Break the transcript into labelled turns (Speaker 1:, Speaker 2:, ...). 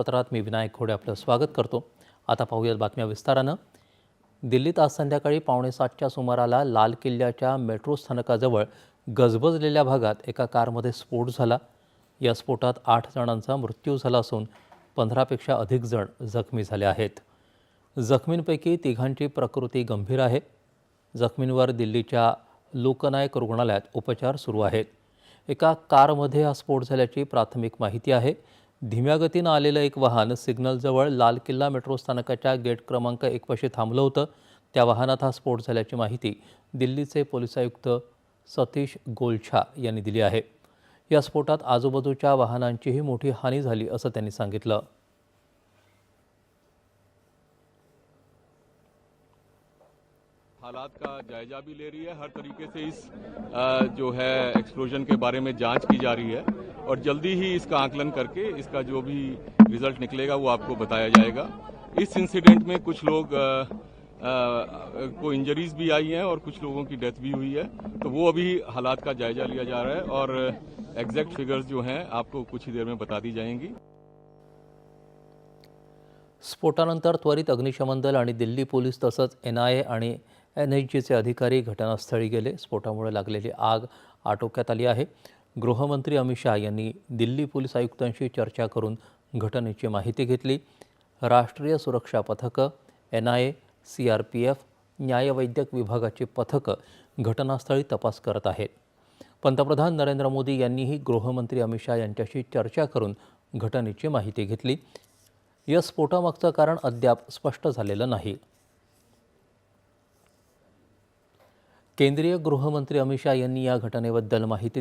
Speaker 1: बातमीपत्रात मी विनायक घोडे आपलं स्वागत करतो. आता पाहूयात बातम्या विस्तारानं. दिल्लीत आज संध्याकाळी पावणे सातच्या सुमाराला लाल किल्ल्याच्या मेट्रो स्थानकाजवळ गजबजलेल्या भागात एका कारमध्ये स्फोट झाला. या स्फोटात आठ जणांचा मृत्यू झाला असून पंधरापेक्षा अधिक जण जखमी झाले आहेत. जखमींपैकी तिघांची प्रकृती गंभीर आहे. जखमींवर दिल्लीच्या लोकनायक रुग्णालयात उपचार सुरू आहेत. एका कारमध्ये हा स्फोट झाल्याची प्राथमिक माहिती आहे. धीम्या गतीनं आलेलं एक वाहन सिग्नलजवळ लाल किल्ला मेट्रो स्थानकाच्या गेट क्रमांक एकपाशी थांबलं होतं. त्या वाहनात हा स्फोट झाल्याची माहिती दिल्लीचे पोलीस आयुक्त सतीश गोलछा यांनी दिली आहे. या स्फोटात आजूबाजूच्या वाहनांचीही मोठी हानी झाली असं त्यांनी सांगितलं.
Speaker 2: हालात का जायजा भी ले रही है हर तरीके से इस जो है एक्सप्लोजन के बारे में जांच की जा रही है। और जल्दी ही इसका आकलन करके इसका जो भी रिज़ल्ट निकलेगा वो आपको बताया जाएगा। इस इंसिडेंट में कुछ लोग अ, अ, को इंजरीज भी आई हैं और कुछ लोगों की डेथ भी हुई है। तो वो अभी हालात का जायजा लिया जा रहा है और एग्जैक्ट फिगर्स जो हैं आपको कुछ ही देर में बता दी जाएँगी।
Speaker 1: स्फोटानंतर त्वरित अग्निशमन दल आणि दिल्ली पोलीस तसंच एन आय ए आणि एन एच जीचे अधिकारी घटनास्थळी गेले. स्फोटामुळे लागलेली आग आटोक्यात आली आहे. गृहमंत्री अमित शाह यांनी दिल्ली पोलीस आयुक्तांशी चर्चा करून घटनेची माहिती घेतली. राष्ट्रीय सुरक्षा पथकं N I A C R P F न्यायवैद्यक विभागाची पथकं घटनास्थळी तपास करत आहेत. पंतप्रधान नरेंद्र मोदी यांनीही गृहमंत्री अमित शाह यांच्याशी चर्चा करून घटनेची माहिती घेतली. या स्फोटामागचं कारण अद्याप स्पष्ट झालेलं नाही. केंद्रीय गृहमंत्री अमित शाह यांनी या घटनेबद्दल माहिती दिली.